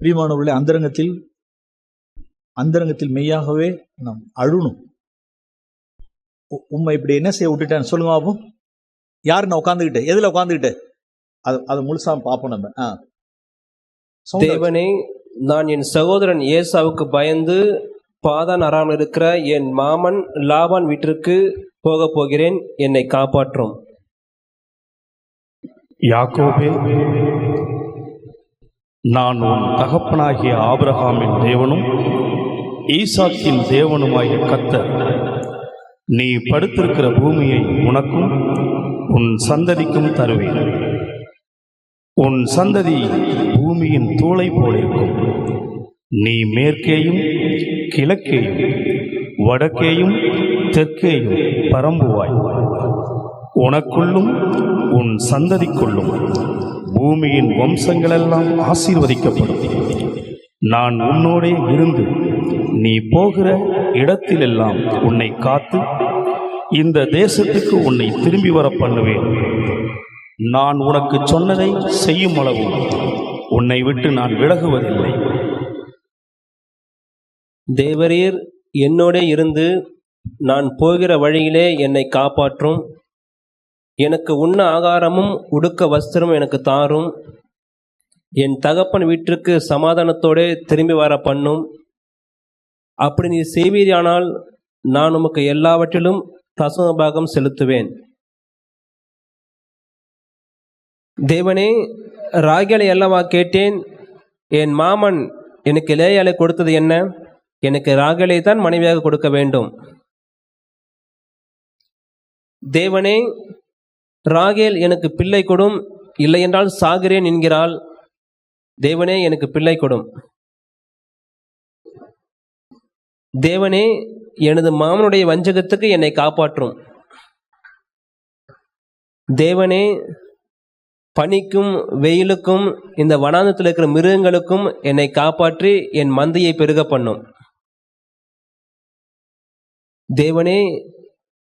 பிரியமானவர்களே அந்தரங்கத்தில் அந்தரங்கத்தில் மெய்யாகவே நாம் அழுணும். உ- உம்மை இப்படி என்ன செய்ய விட்டுட்டேன் சொல்லுங்க பாப்போம் யார் நான் உட்காந்துக்கிட்டு எதுல உட்காந்துக்கிட்டு அது அதை முழுசா பார்ப்போம் நம்ம. ஆ. தேவனே நான் என் சகோதரன் ஏசாவுக்கு பயந்து பாதான் அறாமல் இருக்கிற என் மாமன் லாபான் வீட்டிற்கு போக போகிறேன். என்னை காப்பாற்றும். யாக்கோபே நான் உன் தகப்பனாகிய ஆபிரகாமின் தேவனும் ஈசாக்கின் தேவனுமாகிய கத்தர் நீ படுத்திருக்கிற பூமியை உனக்கும் உன் சந்ததிக்கும் தருவேன். உன் சந்ததி பூமியின் தூளை போலிருக்கும் நீ மேற்கேயும் கிழக்கேயும் வடக்கேயும் தெற்கேயும் பரம்புவாய். உனக்குள்ளும் உன் சந்ததிக்குள்ளும் பூமியின் வம்சங்களெல்லாம் ஆசீர்வதிக்கப்படும். நான் உன்னோடே இருந்து நீ போகிற இடத்திலெல்லாம் உன்னை காத்து இந்த தேசத்துக்கு உன்னை திரும்பி வர பண்ணுவேன். நான் உனக்கு சொன்னதை செய்யும் அளவும் உன்னை விட்டு நான் விலகுவதில்லை. தேவரீர் என்னோடே இருந்து நான் போகிற வழியிலே என்னை காப்பாற்றும். எனக்கு உண்ண ஆகாரமும் உடுக்க வஸ்திரமும் எனக்கு தாரும். என் தகப்பன் வீட்டிற்கு சமாதானத்தோடே திரும்பி வர பண்ணும். அப்படி நீ செய்வீரானால் நான் உமக்கு எல்லாவற்றிலும் தசம பாகம் செலுத்துவேன். தேவனே ராகியலை அல்லவா கேட்டேன்? என் மாமன் எனக்கு லேயாலை கொடுத்தது என்ன? எனக்கு ராகலை தான் மனைவியாக கொடுக்க வேண்டும். தேவனே ராகேல் எனக்கு பிள்ளை கொடும். இல்லையென்றால் சாகிறேன் என்கிறாள். தேவனே எனக்கு பிள்ளை கொடும். தேவனே எனது மாமனுடைய வஞ்சகத்துக்கு என்னை காப்பாற்றும். தேவனே பனிக்கும் வெயிலுக்கும் இந்த வனாந்தத்தில் இருக்கிற மிருகங்களுக்கும் என்னை காப்பாற்றி என் மந்தையை பெருக பண்ணும். தேவனே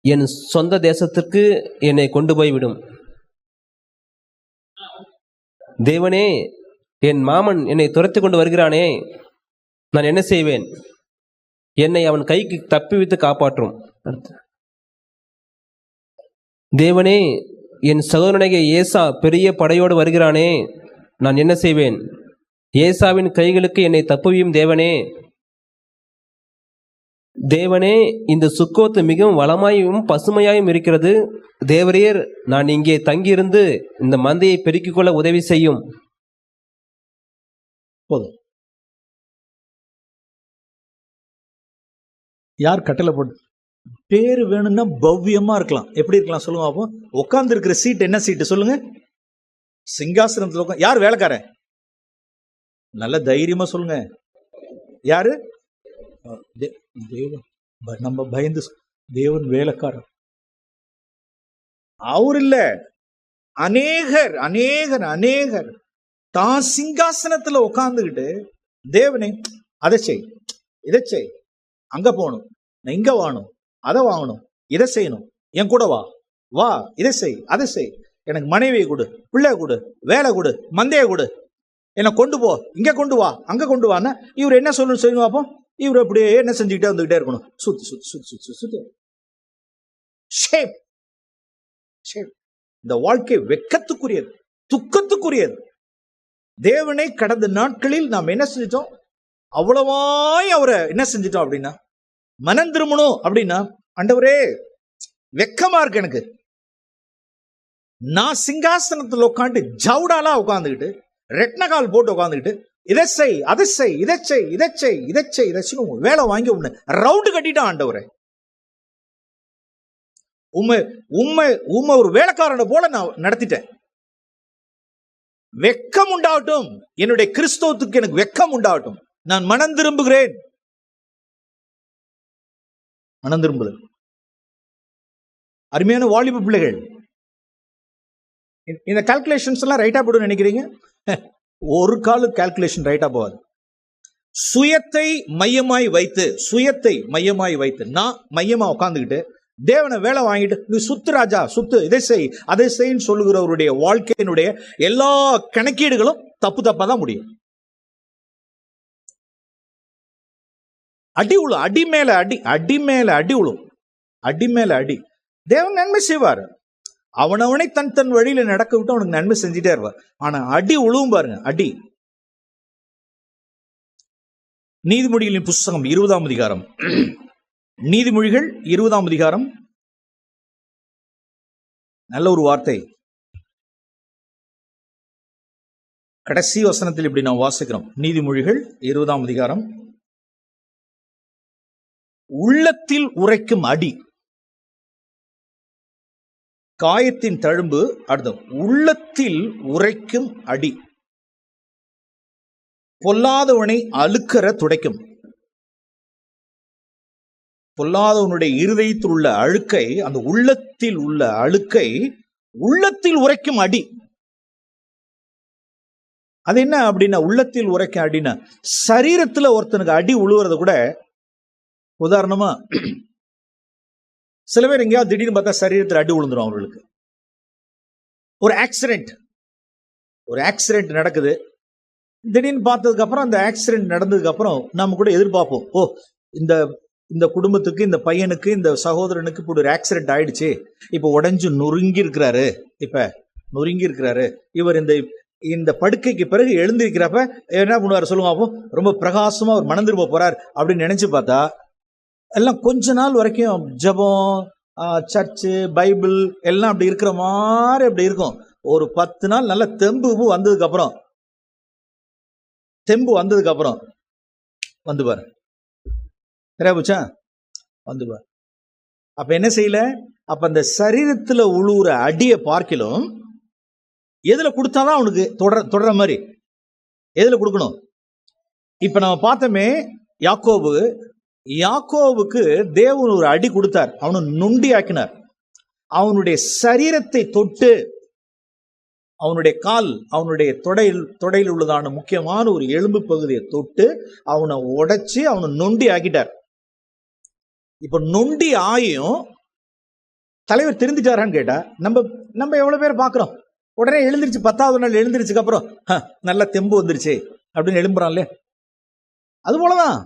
என் சொந்த தேசத்திற்கு என்னை கொண்டு போய்விடும் தேவனே என் மாமன் என்னை துரத்தி கொண்டு வருகிறானே நான் என்ன செய்வேன்? என்னை அவன் கைக்கு தப்பிவித்து காப்பாற்றும். தேவனே என் சகோதரனாகிய ஏசா பெரிய படையோடு வருகிறானே நான் என்ன செய்வேன்? ஏசாவின் கைகளுக்கு என்னை தப்புவியும் தேவனே தேவனே இந்த சுக்கோத்து மிகவும் வளமாயும் பசுமையாயும் இருக்கிறது. தேவரீர் நான் இங்கே தங்கியிருந்து இந்த மந்தையை பெருக்கிக் கொள்ள உதவி செய்யும். போதும். யார் கட்டளை போட்டு? பேர் வேணும்னா பவ்யமா இருக்கலாம். எப்படி இருக்கலாம் சொல்லுங்க அப்போ உட்கார்ந்து இருக்கிற சீட் என்ன சீட்டு சொல்லுங்க. சிங்காசனத்தில் உட்கா யார் வேலைக்காரன்? நல்ல தைரியமா சொல்லுங்க. யாரு? தே- தேவன். நம்ம பயந்து தேவன் வேலைக்காரன் அவர் இல்ல அநேகர் அநேகர் அநேகர் தான் சிங்காசனத்துல உட்கார்ந்துகிட்டு தேவனே அதை செய் இதை செய் அங்க போகணும் நான் இங்க வாங்கணும் அதை வாங்கணும் இதை செய்யணும் என் கூட வா வா இதை செய் அதை செய் எனக்கு மனைவியை கொடு பிள்ளை கொடு வேலை கொடு மந்தைய கொடு என்னை கொண்டு போ இங்க கொண்டு வா அங்க கொண்டு வான்னு இவர் என்ன சொல்லணும் சொல்லுங்க பார்ப்போம் இவர் அப்படியே என்ன செஞ்சுக்கிட்டே வந்துகிட்டே இருக்கணும். சுத்தி சுத்தி சுத்தி சுத்தி சுத்தி ஷேப் ஷேப் இந்த வாழ்க்கை வெக்கத்துக்குரியது துக்கத்துக்குரியது. தேவனை கடந்த நாட்களில் நாம் என்ன செஞ்சிட்டோம்? அவ்வளவாய் அவரை என்ன செஞ்சிட்டோம் அப்படின்னா மனம் திரும்பணும் அப்படின்னா அண்டவரே வெக்கமா இருக்கு எனக்கு. நான் சிங்காசனத்துல உட்காந்து ஜவுடாலா உட்காந்துக்கிட்டு ரெட்னகால் போட்டு உட்காந்துக்கிட்டு இதை செய் அதை செய் இதை செய் இதை செய் இதை செய் இதை செய். வேலை வாங்கி உன்னை ரவுண்டு கட்டிட்டான் ஆண்டவரே. உண்மை உண்மை உண்மை ஒரு வேலைக்காரனை போல நான் நடத்திட்டேன். வெக்கம் உண்டாகட்டும். என்னுடைய கிறிஸ்தவத்துக்கு எனக்கு வெக்கம் உண்டாகட்டும். நான் மனம் திரும்புகிறேன். மனம் திரும்புதல் அருமையான வாலிப பிள்ளைகள். இந்த- இந்த கால்குலேஷன்ஸ் எல்லாம் ரைட்டா போடும் நினைக்கிறீங்க? ஒரு காலு கால்குலேஷன் ரைட்டா போகாது. சுயத்தை மையமாய் வைத்து சுயத்தை மையமாய் வைத்து நான் மையமா உட்காந்துக்கிட்டு தேவனை வேலை வாங்கிட்டு நீ சுத்து ராஜா சுத்து இதை செய் அதை செய்ன்னு சொல்லுகிறவருடைய வாழ்க்கையினுடைய எல்லா கணக்கீடுகளும் தப்பு தப்பா தான் முடியும். அடி உழும் அடி மேல அடி அடி மேல அடி உழும். அடி மேல அடி. தேவன் நன்மை செய்வார். அவனவனை தன் தன் வழியில நடக்க விட்டு அவனுக்கு நன்மை செஞ்சுட்டே இருப்பார் ஆனா அடி உழுவும் பாருங்க அடி. நீதிமொழிகளின் புஸ்தகம் இருபதாம் அதிகாரம். நீதிமொழிகள் இருபதாம் அதிகாரம். நல்ல ஒரு வார்த்தை. கடைசி வசனத்தில் இப்படி நாம் வாசிக்கிறோம். நீதிமொழிகள் இருபதாம் அதிகாரம். உள்ளத்தில் உரைக்கும் அடி. காயத்தின் தழும்பு அடுத்தது உள்ளத்தில் உரைக்கும் அடி. பொல்லாதவனை அழுக்கற துடைக்கும். பொல்லாதவனுடைய இருதயத்தில் உள்ள அழுக்கை அந்த உள்ளத்தில் உள்ள அழுக்கை உள்ளத்தில் உரைக்கும் அடி. அது என்ன அப்படின்னா உள்ளத்தில் உரைக்கும் அடின்னா சரீரத்துல ஒருத்தனுக்கு அடி உழுவுறது கூட உதாரணமா சில பேர் எங்கேயாவது திடீர்னு பார்த்தா சரீரத்தில் அடி விழுந்துடும் அவர்களுக்கு ஒரு ஆக்சிடென்ட் ஒரு ஆக்சிடென்ட் நடக்குது. திடீர்னு பார்த்ததுக்கு அப்புறம் அந்த ஆக்சிடென்ட் நடந்ததுக்கப்புறம் நம்ம கூட எதிர்பார்ப்போம். ஓ இந்த இந்த குடும்பத்துக்கு இந்த பையனுக்கு இந்த சகோதரனுக்கு இப்படி ஒரு ஆக்சிடென்ட் ஆயிடுச்சு. இப்போ உடஞ்சு நொறுங்கி இருக்கிறாரு. இப்ப நொறுங்கி இருக்கிறாரு. இவர் இந்த இந்த படுக்கைக்கு பிறகு எழுந்திருக்கிறப்ப என்ன பண்ணுவார் சொல்லுவாப்போ ரொம்ப பிரகாசமாக அவர் மணந்திருப்ப போகிறார் அப்படின்னு நினச்சி பார்த்தா எல்லாம் கொஞ்ச நாள் வரைக்கும் ஜெபம் சர்ச்சு பைபிள் எல்லாம் அப்படி இருக்கிற மாதிரி அப்படி இருக்கும். ஒரு பத்து நாள் நல்ல தெம்பு வந்ததுக்கு அப்புறம். தெம்பு வந்ததுக்கு அப்புறம். வந்து பாரு. சரியா போச்சா? வந்து பாரு. அப்ப என்ன செய்யல? அப்ப அந்த சரீரத்துல உழுவுற அடியை பார்க்கிலும் எதுல கொடுத்தாதான் அவனுக்கு தொடர தொடர மாதிரி. எதுல கொடுக்கணும்? இப்ப நம்ம பார்த்தோமே யாக்கோபு யாக்கோவுக்கு தேவன் ஒரு அடி கொடுத்தார். அவனை நுண்டி ஆக்கினார் அவனுடைய சரீரத்தை தொட்டு அவனுடைய கால் அவனுடைய தொடையில் தொடையில் உள்ளதான முக்கியமான ஒரு எலும்பு பகுதியை தொட்டு அவனை உடைச்சு அவனை நொண்டி ஆக்கிட்டார் இப்ப நொண்டி ஆயும் தலைவர் தெரிஞ்சுட்டாரான்னு கேட்டா நம்ம நம்ம எவ்வளவு பேர் பார்க்கிறோம்? உடனே எழுந்திருச்சு பத்தாவது நாள் எழுந்திருச்சுக்கு அப்புறம் நல்லா தெம்பு வந்துருச்சு அப்படின்னு எழும்புறான்ல அது போலதான்.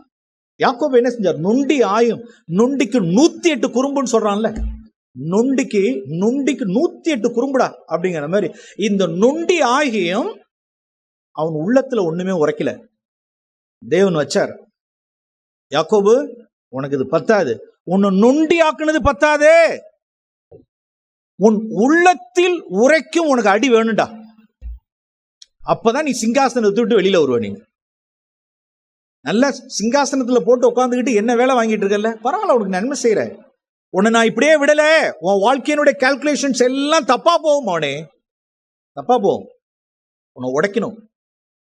யாக்கோபு என்ன செஞ்சார்? நொண்டி ஆயும் நொண்டிக்கு நூத்தி எட்டு குறும்புன்னு சொல்றான்ல. நொண்டிக்கு நொண்டிக்கு நூத்தி எட்டு குறும்புடா அப்படிங்கிற மாதிரி. இந்த நொண்டி ஆகியும் அவன் உள்ளத்துல ஒண்ணுமே உரைக்கல. தேவன் வச்சார். யாக்கோபு உனக்கு இது பத்தாது. உன்னை நொண்டி ஆக்குனது பத்தாதே. உன் உள்ளத்தில் உரைக்கும் உனக்கு அடி வேணும்டா. அப்பதான் நீ சிங்காசனத்தை விட்டு வெளியில வருவ நீங்க நல்ல சிங்காசனத்துல போட்டு உட்காந்துக்கிட்டு என்ன வேலை வாங்கிட்டு இருக்கல பரவாயில்ல உனக்கு நன்மை செய்யற. உன்னை நான் இப்படியே விடல. உன் வாழ்க்கையினுடைய கால்குலேஷன்ஸ் எல்லாம் தப்பா போகும் அவனே தப்பா போகும். உன்னை உடைக்கணும்.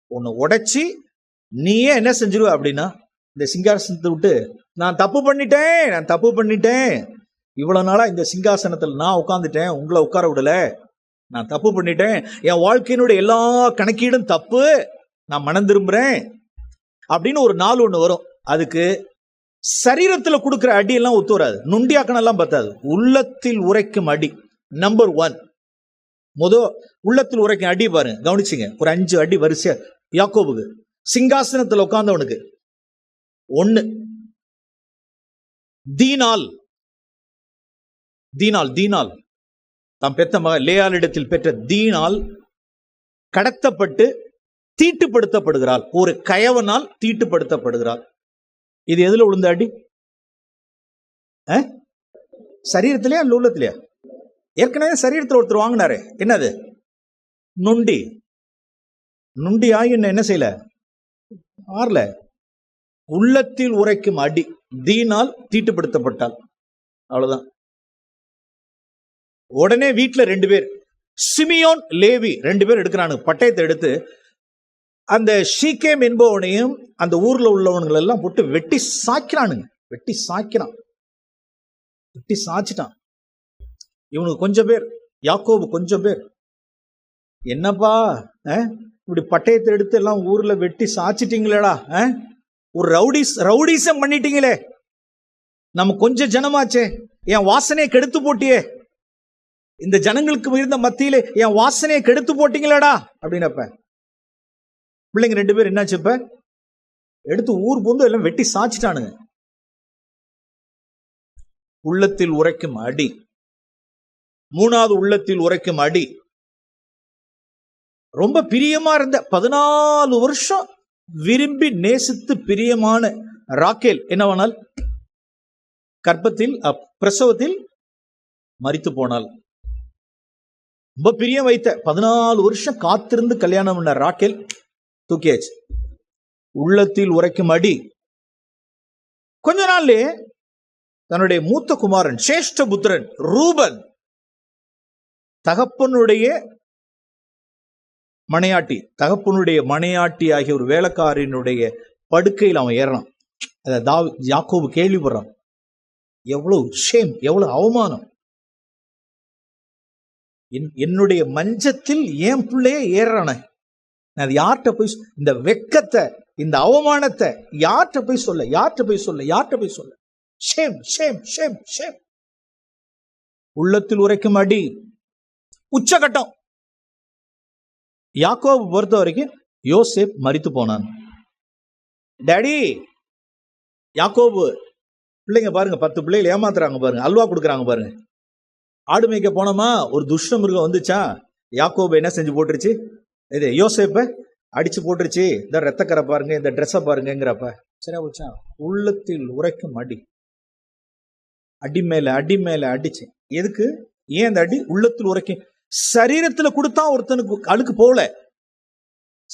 உன்னை உடைச்சி நீயே என்ன செஞ்சிருவ அப்படின்னா இந்த சிங்காசனத்தை விட்டு நான் தப்பு பண்ணிட்டேன் நான் தப்பு பண்ணிட்டேன். இவ்வளவு நாளா இந்த சிங்காசனத்தில் நான் உட்காந்துட்டேன் உங்களை உட்கார விடல. நான் தப்பு பண்ணிட்டேன். என் வாழ்க்கையினுடைய எல்லா கணக்கீடும் தப்பு. நான் மனம் திரும்புறேன். அப்படின்னு ஒரு நாள் ஒண்ணு வரும். அதுக்கு சரீரத்துல கொடுக்குற அடியெல்லாம் ஒத்து வராது. நுண்டியாக்கணெல்லாம் பத்தாது. உள்ளத்தில் உரைக்கும் அடி நம்பர் ஒன் முத உள்ளத்தில் உரைக்கும் அடி பாருங்க கவனிச்சிங்க. ஒரு அஞ்சு அடி வரிசையா யாக்கோபுக்கு. சிங்காசனத்துல உட்கார்ந்தவனுக்கு ஒன்று தீனால். தீனால் தீனால். தாம் பெத்த மக லேயாளிடத்தில் பெற்ற தீனால் கடத்தப்பட்டு தீட்டுப்படுத்தப்படுகிறாள். ஒரு கயவனால் தீட்டுப்படுத்தப்படுகிறாள். இது எதுல விழுந்த அடி? அஹ்? சரீரத்திலயா இல்ல ஏற்கனவே சரீரத்தில் ஒருத்தர் வாங்கினாரு. என்னது? நொண்டி. நொண்டி ஆகி என்ன என்ன செய்யல? ஆறல. உள்ளத்தில் உரைக்கும் அடி. தீனால் தீட்டுப்படுத்தப்பட்டாள். அவ்வளவுதான். உடனே வீட்டுல ரெண்டு பேர். சிமியோன் லேவி ரெண்டு பேர் எடுக்கிறானு பட்டயத்தை எடுத்து அந்த ஷீகேம் என்பவனையும் அந்த ஊர்ல உள்ளவனுங்களை எல்லாம் போட்டு வெட்டி சாய்க்கிறானுங்க. வெட்டி சாய்க்கிறான். வெட்டி சாய்ச்சிட்டான். இவனுக்கு கொஞ்சம் பேர் யாக்கோபு கொஞ்சம் பேர். என்னப்பா இப்படி பட்டயத்தை எடுத்து எல்லாம் ஊர்ல வெட்டி சாய்ச்சிட்டீங்களேடா ஒரு ரவுடிஸ் ரவுடிசம் பண்ணிட்டீங்களே. நம்ம கொஞ்சம் ஜனமாச்சே என் வாசனையை கெடுத்து போட்டியே. இந்த ஜனங்களுக்கு இருந்த மத்தியிலே என் வாசனையை கெடுத்து போட்டீங்களேடா அப்படின்னப்ப. பிள்ளைங்க ரெண்டு பேரும் என்னாச்சு இப்ப? எடுத்து ஊர் பூந்து எல்லாம் வெட்டி சாச்சிட்டானுங்க உள்ளத்தில் உரைக்கும் அடி. மூணாவது உள்ளத்தில் உரைக்கும் அடி. ரொம்ப பிரியமா இருந்த பதினாலு வருஷம் விரும்பி நேசித்து பிரியமான ராக்கேல் என்னவானால் கர்ப்பத்தில் பிரசவத்தில் மறித்து போனாள். ரொம்ப பிரியம் வைத்த பதினாலு வருஷம் காத்திருந்து கல்யாணம் பண்ண ராக்கேல் தூக்கியாச்சு. உள்ளத்தில் உரைக்கும் அடி. கொஞ்ச நாள்லே தன்னுடைய மூத்த குமாரன் சேஷ்ட புத்திரன் ரூபன் தகப்பனுடைய மனையாட்டி தகப்பனுடைய மனையாட்டி ஆகிய ஒரு வேலைக்காரனுடைய படுக்கையில் அவன் ஏறான் அதை தாவ் யாக்கோபு கேள்விப்படுறான். எவ்வளவு ஷேம் எவ்வளவு அவமானம். என்- என்னுடைய மஞ்சத்தில் என் பிள்ளைய ஏறானே நான் அது யார்கிட்ட போய் இந்த வெக்கத்தை இந்த அவமானத்தை யார்கிட்ட போய் சொல்ல யார்கிட்ட போய் சொல்ல யார்கிட்ட போய் சொல்ல? ஷேம் ஷேம் ஷேம் ஷேம் உள்ளத்தில் உரைக்கும் அடி. உச்சகட்டம். யாக்கோபு பொறுத்த வரைக்கும் யோசேப் மறித்து போனான். டேடி யாக்கோபு பிள்ளைங்க பாருங்க பத்து பிள்ளைகள் ஏமாத்துறாங்க பாருங்க அல்வா கொடுக்குறாங்க பாருங்க. ஆடு மேய்க்க போனோமா? ஒரு துஷ்ட மிருகம் வந்துச்சா? யாக்கோபு என்ன செஞ்சு போட்டுருச்சு? இது யோசேப்ப அடிச்சு போட்டுருச்சு. இந்த ரத்தக்கரை பாருங்க இந்த ட்ரெஸ்ஸை பாருங்கங்கிறப்ப. சரியா போச்சா உள்ளத்தில் உரைக்கும் அடி. அடி மேல அடி மேல அடிச்சு. எதுக்கு? ஏன் அந்த அடி? உள்ளத்தில் உரைக்கும். சரீரத்துல கொடுத்தா ஒருத்தனுக்கு அழுக்கு போகல.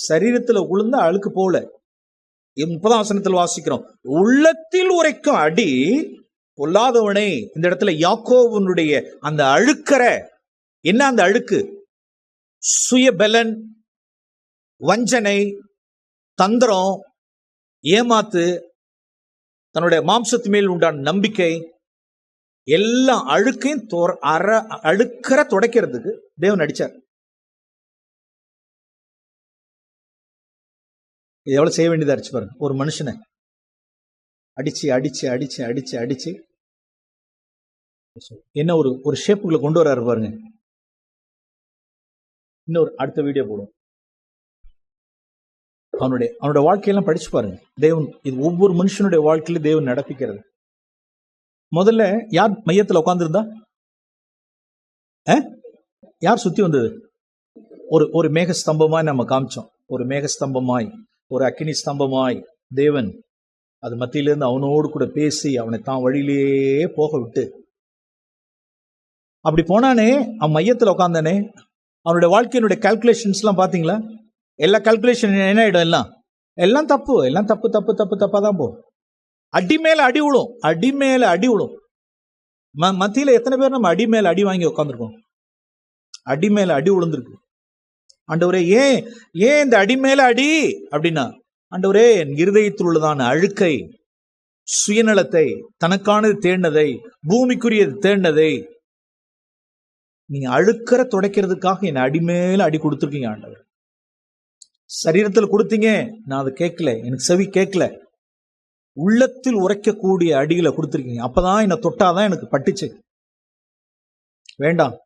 சரீரத்துல உளுந்தா அழுக்கு போகல. முப்பதாம் வசனத்தில் வாசிக்கிறோம். உள்ளத்தில் உரைக்கும் அடி பொல்லாதவனே. இந்த இடத்துல யாக்கோவனுடைய அந்த அழுக்கற. என்ன அந்த அழுக்கு? சுயபலன் வஞ்சனை தந்திரம் ஏமாத்து தன்னுடைய மாம்சத்து மேல் உண்டான நம்பிக்கை எல்லா அழுக்கையும் தொர- அற அழுக்கிற துடைக்கிறதுக்கு தேவன் அடிச்சார் இது எவ்வளவு செய்ய வேண்டியதா இருந்துச்சு பாருங்க. ஒரு மனுஷனை அடிச்சு அடிச்சு அடிச்சு அடிச்சு அடிச்சு. என்ன ஒரு ஒரு ஷேப்புக்குள்ள கொண்டு வராரு பாருங்க. இன்னொரு அடுத்த வீடியோ போடும் அவனுடைய அவனுடைய வாழ்க்கையெல்லாம் படிச்சு பாருங்க. தேவன் இது ஒவ்வொரு மனுஷனுடைய வாழ்க்கையில தேவன் நடப்பிக்கிறது. முதல்ல யார் மையத்துல உட்காந்துருந்தா யார் சுத்தி வந்தது? ஒரு ஒரு மேக ஸ்தம்பமாய் நம்ம காமிச்சோம். ஒரு மேக ஸ்தம்பமாய் ஒரு அக்கினி ஸ்தம்பமாய் தேவன். அது மத்தியிலிருந்து அவனோடு கூட பேசி அவனை தான் வழியிலேயே போக விட்டு. அப்படி போனானே அவன் மையத்துல உட்காந்தானே அவனுடைய வாழ்க்கையினுடைய கால்குலேஷன்ஸ்லாம் பாத்தீங்களா எல்லா கல்குலேஷன் என்ன ஆயிடும் எல்லாம்? எல்லாம் தப்பு எல்லாம் தப்பு தப்பு தப்பு தப்பா தான் போகும். அடி மேல அடி விழும் அடி மேல அடி விழும். ம மத்தியில எத்தனை பேர் நம்ம அடி மேல அடி வாங்கி உட்காந்துருக்கோம் அடி மேல அடி விழுந்திருக்கு. ஆண்டவரே ஏன் ஏன் இந்த அடி மேல அடி? அப்படின்னா ஆண்டவரே என் இருதயத்தில் உள்ளதான அழுக்கை சுயநலத்தை தனக்கானது தேடினதை பூமிக்குரியது தேடினதை நீ அழுக்கற துடைக்கிறதுக்காக என் அடி மேல அடி கொடுத்துருக்கீங்க ஆண்டவர். சரீரத்துல கொடுத்தீங்க. நான் அதை கேட்கல. எனக்கு செவி கேட்கல. உள்ளத்தில் உரைக்கக்கூடிய அடிகளை கொடுத்துருக்கீங்க. அப்பதான் என்னை தொட்டாதான் எனக்கு பட்டுச்சு. வேண்டாம்.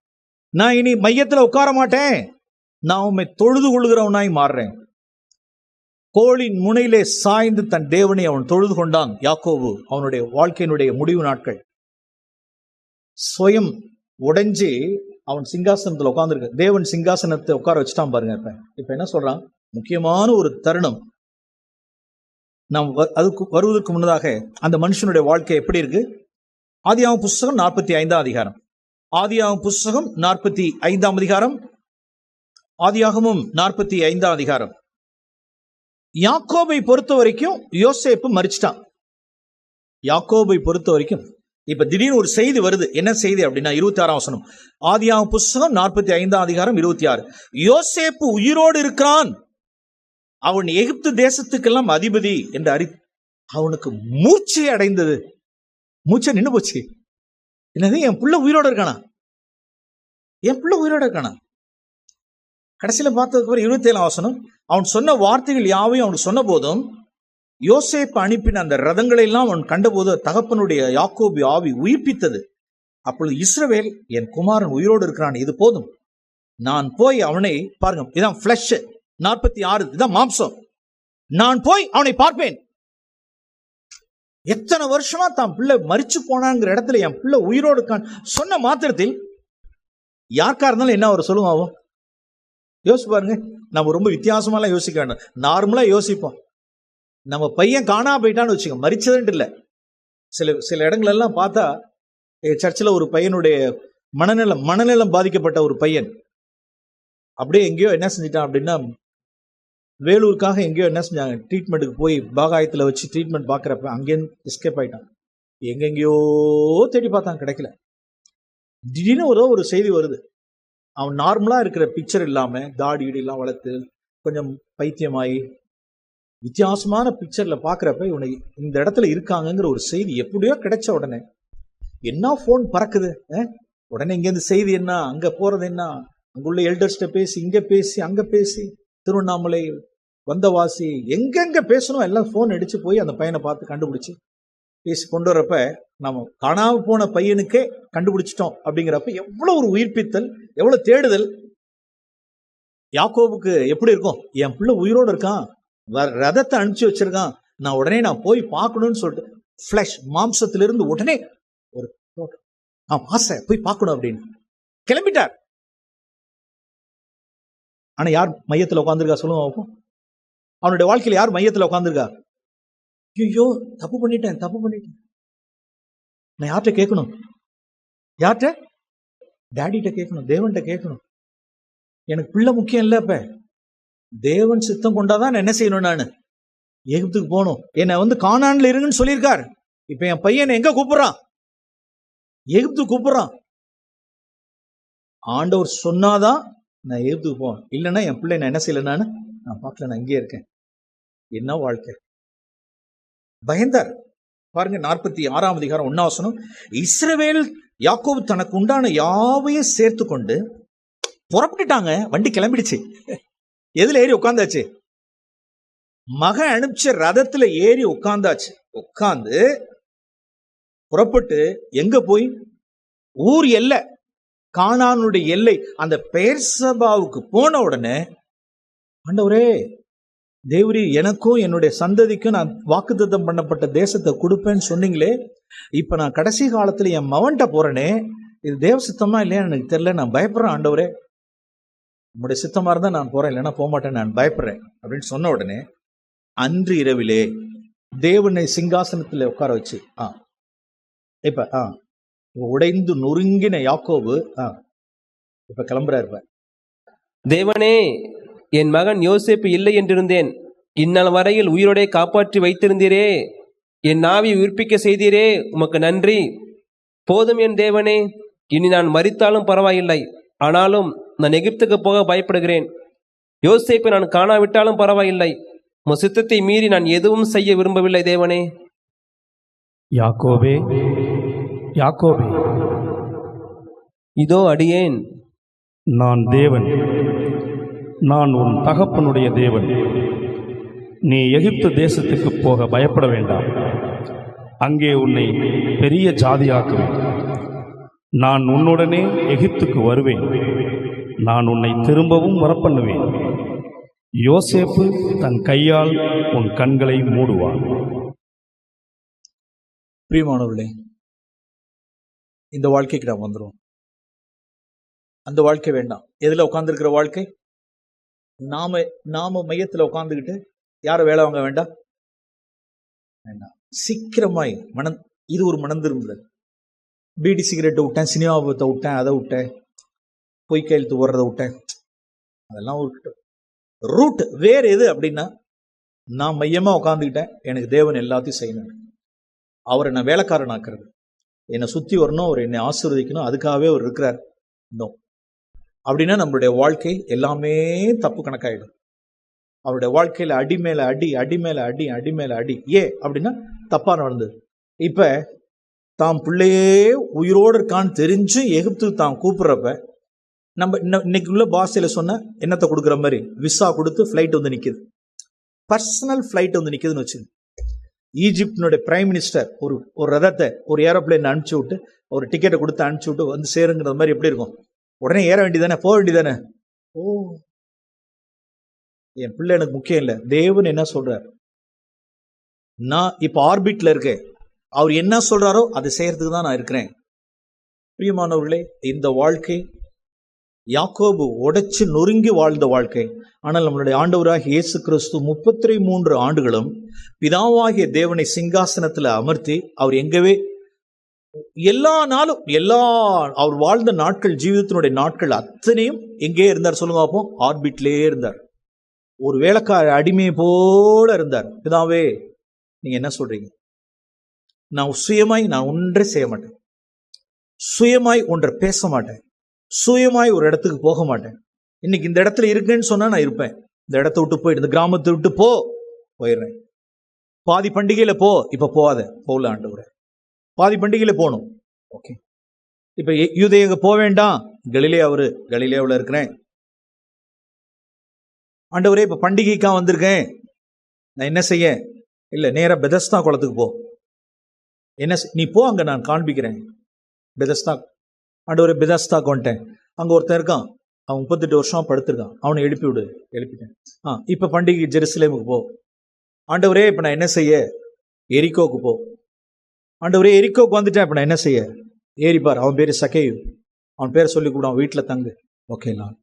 நான் இனி மையத்துல உட்கார மாட்டேன். நான் உண்மை தொழுது கொள்கிறவனாய் மாறுறேன். கோளின் முனையிலே சாய்ந்து தன் தேவனை அவன் தொழுது கொண்டான். யாக்கோவு அவனுடைய வாழ்க்கையினுடைய முடிவு நாட்கள். சுயம் உடைஞ்சு அவன் சிங்காசனத்துல உட்கார்ந்திருக்க தேவன் சிங்காசனத்தை உட்கார வச்சுட்டான் பாருங்க இப்ப. இப்ப என்ன சொல்றான்? முக்கியமான ஒரு தருணம். நாம் வ- அதுக்கு வருவதற்கு முன்னதாக அந்த மனுஷனுடைய வாழ்க்கை எப்படி இருக்கு? ஆதியாகம புஸ்தகம் நாற்பத்தி ஐந்தாம் அதிகாரம். ஆதியாகம புஸ்தகம் நாற்பத்தி ஐந்தாம் அதிகாரம். ஆதியாகமும் நாற்பத்தி ஐந்தாம் அதிகாரம். யாக்கோபை பொறுத்த வரைக்கும் யோசேப்பு மறிச்சிட்டான். யாக்கோபை பொறுத்த வரைக்கும் இப்ப திடீர்னு ஒரு செய்தி வருது. என்ன செய்தி அப்படின்னா இருபத்தி ஆறாம் வசனம். ஆதியாகம புஸ்தகம் நாற்பத்தி ஐந்தாம் அதிகாரம் இருபத்தி ஆறு. யோசேப்பு உயிரோடு இருக்கிறான். அவன் எகிப்து தேசத்துக்கெல்லாம் அதிபதி என்று அறி அவனுக்கு மூச்சை அடைந்தது. மூச்சை நின்று போச்சு. என்னது என் புள்ள உயிரோட இருக்கானா? என் புள்ள உயிரோட இருக்கானா? கடைசியில் பார்த்ததுக்கு அப்புறம் இருபத்தி வசனம் அவன் சொன்ன வார்த்தைகள் யாவையும் அவனுக்கு சொன்ன போதும் யோசேப்பு அனுப்பின அந்த ரதங்களை எல்லாம் அவன் கண்டபோது தகப்பனுடைய யாக்கோபி ஆவி உயிர்ப்பித்தது. அப்பொழுது இஸ்ரவேல் என் குமாரன் உயிரோடு இருக்கிறான் இது போதும். நான் போய் அவனை பாருங்க இதான் ஃபிளஷ் நாற்பத்தி ஆறு இதான் மாம்சம். நான் போய் அவனை பார்ப்பேன். எத்தனை வருஷமா தான் பிள்ளை மறிச்சு போனாங்கிற இடத்துல என் பிள்ளை உயிரோடு இருக்கான் சொன்ன மாத்திரத்தில் யாருக்கா இருந்தாலும் என்ன அவர் சொல்லுவாவோ யோசிச்சு பாருங்க நம்ம ரொம்ப வித்தியாசமாலாம் யோசிக்க வேண்டாம். நார்மலா யோசிப்போம். நம்ம பையன் காணா போயிட்டான்னு வச்சுக்கோ மறிச்சதுன்ட்டு இல்லை. சில சில இடங்களெல்லாம் பார்த்தா சர்ச்சில் ஒரு பையனுடைய மனநலம் மனநலம் பாதிக்கப்பட்ட ஒரு பையன். அப்படியே எங்கேயோ என்ன செஞ்சிட்டான் அப்படின்னா வேலூருக்காக எங்கேயோ என்ன செஞ்சாங்க? ட்ரீட்மெண்ட்டுக்கு போய் பாகாயத்தில் வச்சு ட்ரீட்மெண்ட் பார்க்குறப்ப அங்கேருந்து எஸ்கேப் ஆயிட்டான் எங்கெங்கேயோ தேடி பார்த்தான் கிடைக்கல. திடீர்னு ஒரு ஒரு செய்தி வருது. அவன் நார்மலாக இருக்கிற பிக்சர் இல்லாமல் தாடி இடிலாம் வளர்த்து கொஞ்சம் பைத்தியமாகி வித்தியாசமான பிக்சரில் பார்க்குறப்ப இவனை இந்த இடத்துல இருக்காங்கங்கிற ஒரு செய்தி எப்படியோ கிடைச்ச உடனே என்ன ஃபோன் பறக்குது? உடனே இங்கேருந்து செய்தி என்ன? அங்கே போகிறது என்ன? அங்குள்ள எல்டர்ஸ்ட்ட பேசி இங்கே பேசி அங்கே பேசி திருவண்ணாமலை வந்தவாசி எங்கெங்க பேசணும் எல்லாம் ஃபோன் அடிச்சு போய் அந்த பையனை பார்த்து கண்டுபிடிச்சு. பேசி கொண்டு வரப்ப நம்ம காணாம போன பையனுக்கே கண்டுபிடிச்சிட்டோம் அப்படிங்கிறப்ப எவ்வளவு ஒரு உயிர்ப்பித்தல் எவ்வளவு தேடுதல். யாக்கோவுக்கு எப்படி இருக்கும்? என் பிள்ளை உயிரோடு இருக்கான். ரதத்தை அனுப்பிச்சு வச்சிருக்கான். நான் உடனே நான் போய் பார்க்கணும்னு சொல்லிட்டு ஃப்ளஷ் மாம்சத்திலிருந்து உடனே ஒரு ஆசை போய் பார்க்கணும் அப்படின்னு. கிளம்பிட்டார். ஆனா யார் மையத்துல உட்காந்துருக்கா சொல்லுங்க பார்ப்போம். அவனுடைய வாழ்க்கையில யார் மையத்துல உட்காந்துருக்கா ஐயோ தப்பு பண்ணிட்டேன் தப்பு பண்ணிட்டேன். நான் யார்கிட்ட கேட்கணும்? யார்கிட்ட? டேடிகிட்ட கேட்கணும் தேவன்கிட்ட கேட்கணும். எனக்கு பிள்ளை முக்கியம் இல்ல இப்போ. தேவன் சித்தம் கொண்டாதான் நான் என்ன செய்யணும் நான்? எகிப்துக்கு போகணும். என்னை வந்து காணான்ல இருங்கன்னு சொல்லியிருக்கார். இப்ப என் பையனை எங்க கூப்பிடுறான்? எகிப்து கூப்பிடுறான். ஆண்டவர் சொன்னாதான் நான் எகிப்துக்கு போவேன் இல்லைன்னா என் பிள்ளை நான் என்ன செய்யல நான் நான் பார்க்கல நான் இங்கே இருக்கேன். என்ன வாழ்க்கை? பயந்தார். பாருங்க நாற்பத்தி ஆறாம் அதிகாரம் ஒன்னாவசனம் இஸ்ரவேல் யாக்கோபு தனக்கு உண்டான யாவையும் சேர்த்து கொண்டு புறப்பட்டுட்டாங்க. வண்டி கிளம்பிடுச்சு. எதுல ஏறி உட்காந்தாச்சு மகன் அனுப்பிச்ச ரதத்துல ஏறி உட்காந்தாச்சு உட்காந்து புறப்பட்டு எங்க போய்? ஊர் எல்லை. கானானுடைய எல்லை அந்த பெயர்சபாவுக்கு போன உடனே ஆண்டவரே தேவரி எனக்கும் என்னுடைய சந்ததிக்கும் நான் வாக்குத்தத்தம் பண்ணப்பட்ட தேசத்தை கொடுப்பேன்னு சொன்னீங்களே இப்போ நான் கடைசி காலத்தில் என் மவன்கிட்ட போறேனே இது தேவ சித்தமா இல்லையா எனக்கு தெரியல நான் பயப்படுறேன் ஆண்டவரே. உங்களுடைய சித்தமாக இருந்தால் நான் போகிறேன் இல்லைன்னா போக மாட்டேன் நான் பயப்படுறேன் அப்படின்னு சொன்ன உடனே அன்று இரவிலே தேவனை சிங்காசனத்தில் உட்கார வச்சு ஆ இப்போ ஆ உடைந்து நொறுங்கின யாக்கோபு. ஆ இப்ப கிளம்புறாரு. தேவனே என் மகன் யோசேப்பு இல்லை என்றிருந்தேன். இந்நாள் வரையில் உயிரோடே காப்பாற்றி வைத்திருந்தீரே. என் நாவி உயிர்ப்பிக்க செய்தீரே. உமக்கு நன்றி. போதும் என் தேவனே. இனி நான் மரித்தாலும் பரவாயில்லை. ஆனாலும் நான் எகிப்துக்கு போக பயப்படுகிறேன். யோசேப்பை நான் காணாவிட்டாலும் பரவாயில்லை. உம் சித்தத்தை மீறி நான் எதுவும் செய்ய விரும்பவில்லை தேவனே. யாக்கோபே யாக்கோபே இதோ அடியேன். நான் தேவன் நான் உன் தகப்பனுடைய தேவன். நீ எகிப்து தேசத்துக்கு போக பயப்பட வேண்டாம். அங்கே உன்னை பெரிய ஜாதியாக்குவேன். நான் உன்னுடனே எகிப்துக்கு வருவேன். நான் உன்னை திரும்பவும் வரப்பண்ணுவேன். யோசேப்பு தன் கையால் உன் கண்களை மூடுவான். பிரியமானவர்களே இந்த வாழ்க்கைக்கு நாம் வந்துடும் அந்த வாழ்க்கை வேண்டாம். எதுல உட்காந்துருக்கிற வாழ்க்கை? நாம நாம மையத்தில் உட்காந்துக்கிட்டு யாரும் வேலை வாங்க வேண்டாம்? வேண்டாம். சீக்கிரமாய் மனம் இது ஒரு மனம் திரும்புதல். பீடி சிகரெட்டை விட்டேன் சினிமா பத்தை விட்டேன் அதை விட்டேன் பொய் கையெழுத்து போடுறதை விட்டேன். அதெல்லாம் விட்டுட்டோம் ரூட் வேற எது அப்படின்னா நான் மையமா உட்காந்துக்கிட்டேன் எனக்கு தேவன் எல்லாத்தையும் செய்யணும் அவரை நான் வேலைக்காரன் ஆக்குறது என்னை சுத்தி வரணும் அவர் என்னை ஆசீர்வதிக்கணும் அதுக்காகவே அவர் இருக்கிறார். இன்னும் அப்படின்னா நம்மளுடைய வாழ்க்கை எல்லாமே தப்பு கணக்காயிடும். அவருடைய வாழ்க்கையில அடி மேல அடி அடி மேல அடி அடி மேல அடி. ஏ அப்படின்னா தப்பா நடந்தது. இப்ப தாம் பிள்ளையே உயிரோடு இருக்கான்னு தெரிஞ்சு எகிப்து தான் கூப்பிடுறப்ப நம்ம இன்ன- இன்னைக்கு உள்ள பாஷையில சொன்ன என்னத்தை கொடுக்குற மாதிரி விசா கொடுத்து ஃப்ளைட் வந்து நிற்குது பர்சனல் ஃப்ளைட் வந்து நிற்கிதுன்னு வச்சுங்க ஈஜிப்டினுடைய பிரைம் மினிஸ்டர் ஒரு ஒரு ரதத்தை ஒரு ஏரோப்ளேன் அனுப்பிச்சு விட்டு ஒரு டிக்கெட்டை கொடுத்து அனுப்பிச்சு விட்டு வந்து சேருங்கிறது மாதிரி எப்படி இருக்கும்? உடனே ஏற வேண்டியதானே போக வேண்டியதானே ஓ. என் பிள்ளை எனக்கு முக்கியம் இல்லை. தேவன் என்ன சொல்றார்? நான் இப்போ ஆர்பிட்ல இருக்கேன். அவர் என்ன சொல்றாரோ அதை செய்யறதுக்கு தான் நான் இருக்கிறேன். பிரியமானவர்களே இந்த வாழ்க்கை யாக்கோபு உடைச்சு நொறுங்கி வாழ்ந்த வாழ்க்கை. ஆனால் நம்மளுடைய ஆண்டவராக இயேசு கிறிஸ்து முப்பத்தி மூன்று ஆண்டுகளும் பிதாவாகிய தேவனை சிங்காசனத்தில் அமர்த்தி அவர் எங்கவே எல்லா நாளும் எல்லா அவர் வாழ்ந்த நாட்கள் ஜீவிதத்தினுடைய நாட்கள் அத்தனையும் எங்கே இருந்தார் சொல்லுங்க பார்ப்போம். ஆர்பிட்லேயே இருந்தார். ஒரு வேலைக்கார அடிமை போல இருந்தார். பிதாவே நீங்க என்ன சொல்றீங்க? நான் சுயமாய் நான் ஒன்றே செய்ய மாட்டேன். சுயமாய் ஒன்றை பேச மாட்டேன். சுயமாய் ஒரு இடத்துக்கு போக மாட்டேன். இன்னைக்கு இந்த இடத்துல இருக்குன்னு சொன்னா நான் இருப்பேன். இந்த இடத்த விட்டு போயிட்டு இந்த கிராமத்தை விட்டு போ போயிடுறேன். பாதி பண்டிகையில போ இப்ப போகாத. போகல ஆண்டவரே. பாதி பண்டிகையில போகணும். ஓகே. இப்ப யூதையங்க போக வேண்டாம். கலிலே அவரு கலிலேவில் இருக்கிறேன். ஆண்டவரே இப்ப பண்டிகைக்கா வந்திருக்கேன். நான் என்ன செய்ய? இல்லை நேராக பெதஸ்தா குளத்துக்கு போ. என்ன நீ போ அங்கே நான் காண்பிக்கிறேன். பெதஸ்தா ஆண்டவரே பெதஸ்தாக்கு வந்துட்டேன் அங்க ஒருத்தன் இருக்கான். அவன் முப்பத்தெட்டு வருஷம் படுத்திருக்கான். அவனை எழுப்பி விடு. எழுப்பிட்டேன். ஆ இப்ப பண்டிகை ஜெருசலேமுக்கு போ. ஆண்டவரே இப்ப நான் என்ன செய்ய? எரிக்கோக்கு போ. ஆண்டவரே எரிக்கோக்கு வந்துட்டேன். இப்ப நான் என்ன செய்ய? ஏறிப்பார் அவன் பேரு சகேயு. அவன் பேரை சொல்லி கூட. அவன் வீட்டில் தங்கு. ஓகேலாம்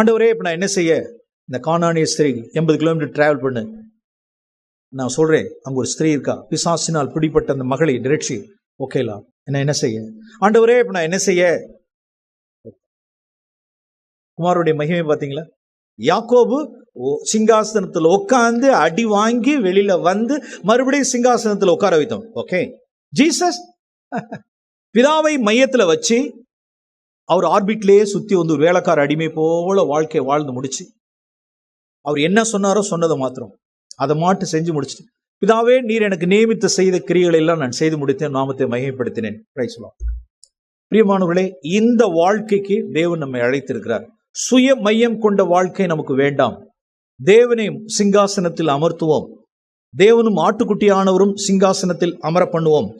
ஆண்டவரே இப்ப நான் என்ன செய்ய? இந்த காணானிய ஸ்திரீ எண்பது கிலோமீட்டர் டிராவல் பண்ணு. நான் சொல்றேன் அங்க ஒரு ஸ்திரீ இருக்கா? பிசாசினால் பிடிப்பட்ட அந்த மகளை நிரட்சி. ஓகேலாம் என்ன என்ன செய்ய? ஆண்டவரே இப்போ நான் என்ன செய்ய? குமாருடைய மகிமை பாத்தீங்களா யாக்கோபு ஓ- சிங்காசனத்துல உட்கார்ந்து அடி வாங்கி வெளியில வந்து மறுபடியும் சிங்காசனத்துல உட்கார வைத்தோம். ஓகே? ஜீசஸ் பிதாவை மையத்துல வச்சு அவர் ஆர்பிட்லயே சுத்தி வந்து ஒரு வேலைக்கார அடிமை போல வாழ்க்கையை வாழ்ந்து முடிச்சு. அவர் என்ன சொன்னாரோ சொன்னதை மாத்திரம். அதை மாட்டு செஞ்சு முடிச்சிட்டு பிதாவே நீர் எனக்கு நியமித்து செய்த கிரியைகளை எல்லாம் நான் செய்து முடித்தேன் நாமத்தை மகிமைப்படுத்தினேன். பிரியமானவர்களே இந்த வாழ்க்கைக்கு தேவன் நம்மை அழைத்திருக்கிறார். சுய மையம் கொண்ட வாழ்க்கை நமக்கு வேண்டாம். தேவனை சிங்காசனத்தில் அமர்த்துவோம். தேவனும் ஆட்டுக்குட்டியானவரும் சிங்காசனத்தில் அமர பண்ணுவோம்.